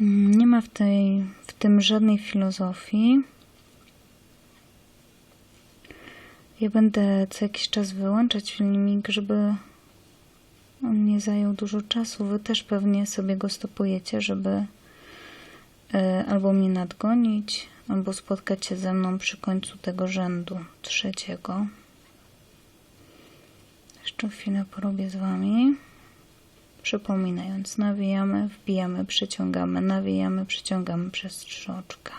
Mm, Nie ma w, tej, w tym żadnej filozofii. Ja będę co jakiś czas wyłączać filmik, żeby on nie zajął dużo czasu. Wy też pewnie sobie go stopujecie, żeby e, albo mnie nadgonić, albo spotkać się ze mną przy końcu tego rzędu trzeciego. Jeszcze chwilę porobię z Wami. Przypominając, nawijamy, wbijamy, przyciągamy, nawijamy, przyciągamy przez trzy oczka.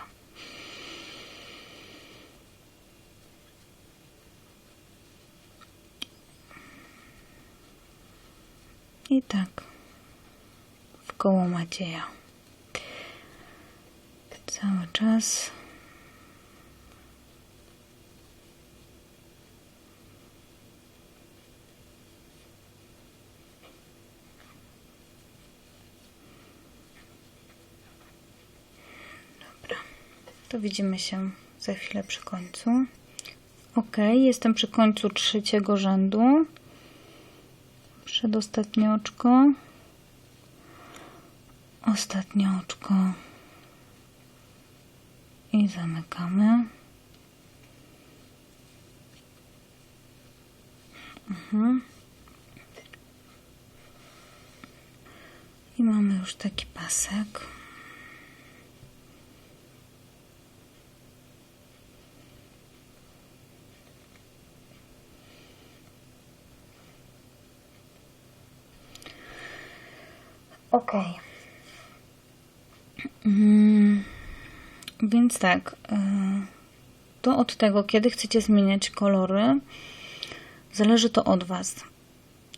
I tak w koło Macieja. Cały czas. Dobra, to widzimy się za chwilę przy końcu. Ok, jestem przy końcu trzeciego rzędu. Przedostatnie oczko. Ostatnie oczko. I zamykamy. Mhm. I mamy już taki pasek. Ok. Mm, więc tak. y, To od tego, kiedy chcecie zmieniać kolory, zależy to od Was.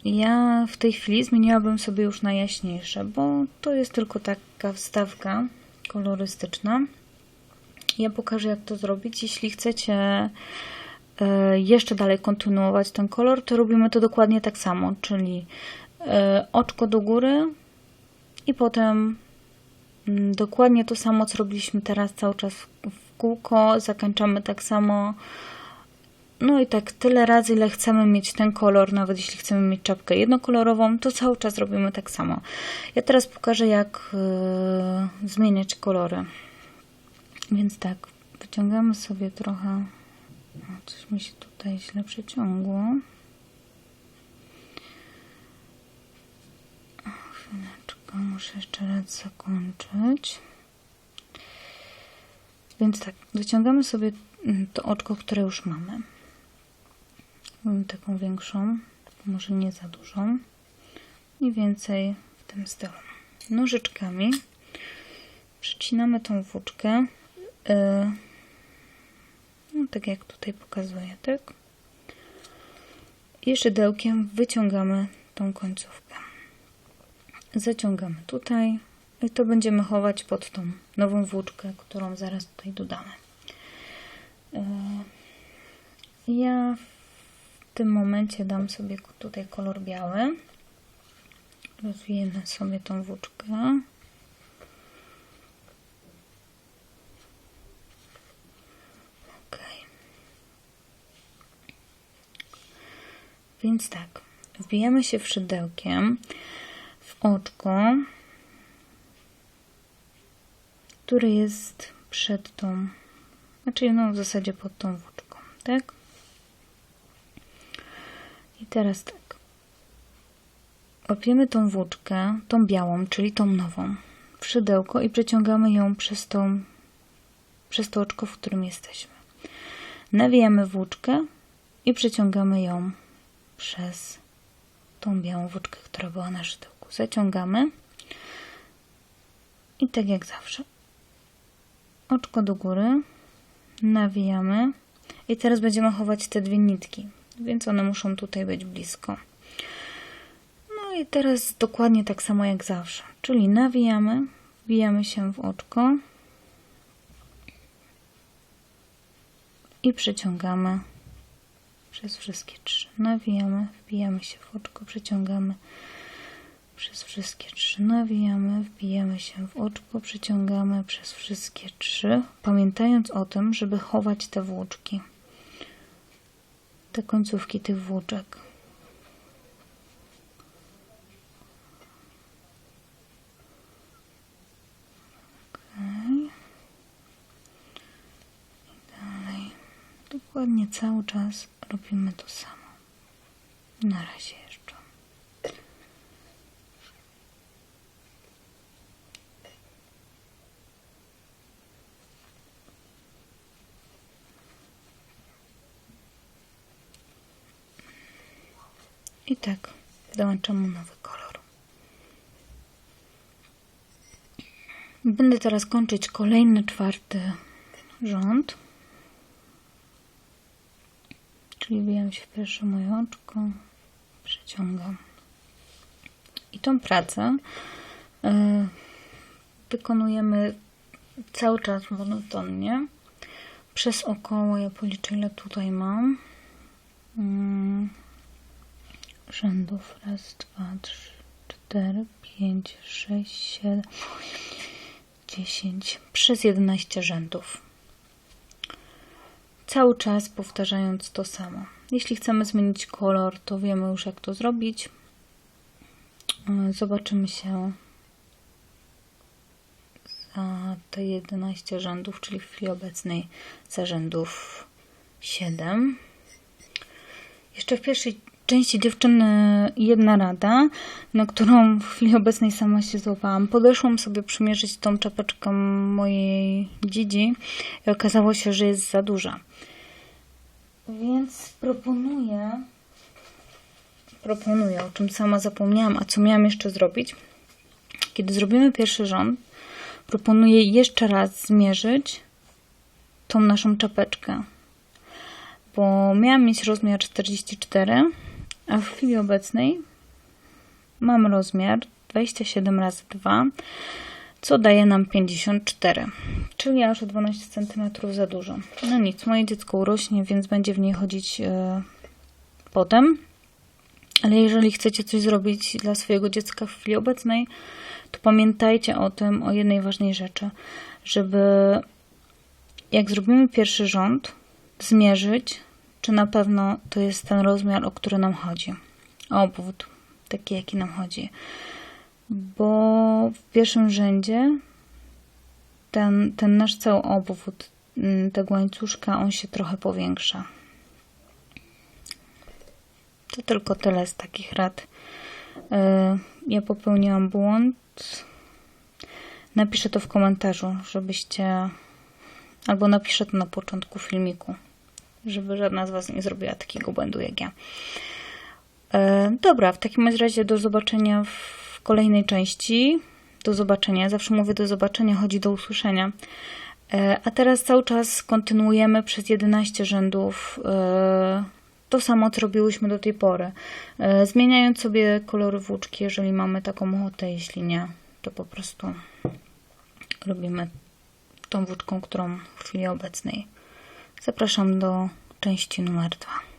Ja w tej chwili zmieniłabym sobie już na jaśniejsze, bo to jest tylko taka wstawka kolorystyczna. Ja pokażę, jak to zrobić. Jeśli chcecie e, jeszcze dalej kontynuować ten kolor, to robimy to dokładnie tak samo, czyli e, oczko do góry i potem mm, dokładnie to samo, co robiliśmy teraz cały czas w kółko. Zakończamy tak samo. No i tak tyle razy, ile chcemy mieć ten kolor, nawet jeśli chcemy mieć czapkę jednokolorową, to cały czas robimy tak samo. Ja teraz pokażę, jak yy, zmieniać kolory. Więc tak, wyciągamy sobie trochę. O, coś mi się tutaj źle przeciągło. Chwileczkę, muszę jeszcze raz zakończyć. Więc tak, wyciągamy sobie mm, to oczko, które już mamy. Mam taką większą, może nie za dużą. Mniej więcej w tym stylu. Nożyczkami przycinamy tą włóczkę. Yy, no, tak jak tutaj pokazuję, tak? I szydełkiem wyciągamy tą końcówkę. Zaciągamy tutaj i to będziemy chować pod tą nową włóczkę, którą zaraz tutaj dodamy. Yy, Ja w tym momencie dam sobie tutaj kolor biały. Rozwijemy sobie tą włóczkę. Ok. Więc tak, wbijamy się szydełkiem oczko, które jest przed tą, znaczy no w zasadzie pod tą włóczką, tak? I teraz tak. Łapiemy tą włóczkę, tą białą, czyli tą nową, w szydełko i przeciągamy ją przez tą, przez to oczko, w którym jesteśmy. Nawijamy włóczkę i przeciągamy ją przez tą białą włóczkę, która była na szydełku. Zaciągamy i tak jak zawsze. Oczko do góry, nawijamy i teraz będziemy chować te dwie nitki, więc one muszą tutaj być blisko. No i teraz dokładnie tak samo jak zawsze, czyli nawijamy, wbijamy się w oczko i przeciągamy przez wszystkie trzy. Nawijamy, wbijamy się w oczko, przeciągamy przez wszystkie trzy. Nawijamy, wbijamy się w oczko, przeciągamy przez wszystkie trzy, pamiętając o tym, żeby chować te włóczki, te końcówki tych włóczek. dokładnie cały czas robimy to samo. Na razie jeszcze. I tak dołączam mu nowy kolor. Będę teraz kończyć kolejny czwarty rząd. Czyli wbijam się w pierwsze moje oczko, przeciągam. I tą pracę y, wykonujemy cały czas monotonnie. Przez około, ja policzę ile tutaj mam. Mm, rzędów. Raz, dwa, trzy, cztery, pięć, sześć, siedem, dziesięć. Przez 11 rzędów cały czas powtarzając to samo. Jeśli chcemy zmienić kolor, to wiemy już jak to zrobić. Zobaczymy się za te 11 rzędów, czyli w chwili obecnej za rzędów 7. Jeszcze w pierwszej części dziewczyny jedna rada, na którą w chwili obecnej sama się złapałam. Podeszłam sobie przymierzyć tą czapeczkę mojej dzidzi i okazało się, że jest za duża. Więc proponuję, proponuję, o czym sama zapomniałam, a co miałam jeszcze zrobić. Kiedy zrobimy pierwszy rząd, proponuję jeszcze raz zmierzyć tą naszą czapeczkę. Bo miałam mieć rozmiar 44, a w chwili obecnej mam rozmiar 27 razy 2 co daje nam 54, czyli aż o 12 cm za dużo. No nic, moje dziecko urośnie, więc będzie w niej chodzić yy, potem. Ale jeżeli chcecie coś zrobić dla swojego dziecka w chwili obecnej, to pamiętajcie o tym, o jednej ważnej rzeczy, żeby jak zrobimy pierwszy rząd, zmierzyć, czy na pewno to jest ten rozmiar, o który nam chodzi. Obwód, taki jaki nam chodzi bo w pierwszym rzędzie ten, ten nasz cały obwód mm, tego łańcuszka, on się trochę powiększa. To tylko tyle z takich rad. E, ja popełniłam błąd. Napiszę to w komentarzu, żebyście albo napiszę to na początku filmiku, żeby żadna z Was nie zrobiła takiego błędu jak ja. E, dobra, w takim razie do zobaczenia w kolejnej części. Do zobaczenia. Zawsze mówię do zobaczenia, chodzi do usłyszenia. E, a teraz cały czas kontynuujemy przez 11 rzędów e, to samo, co robiłyśmy do tej pory. Zmieniając sobie kolory włóczki, jeżeli mamy taką ochotę, jeśli nie, to po prostu robimy tą włóczką, którą w chwili obecnej. Zapraszam do części numer 2.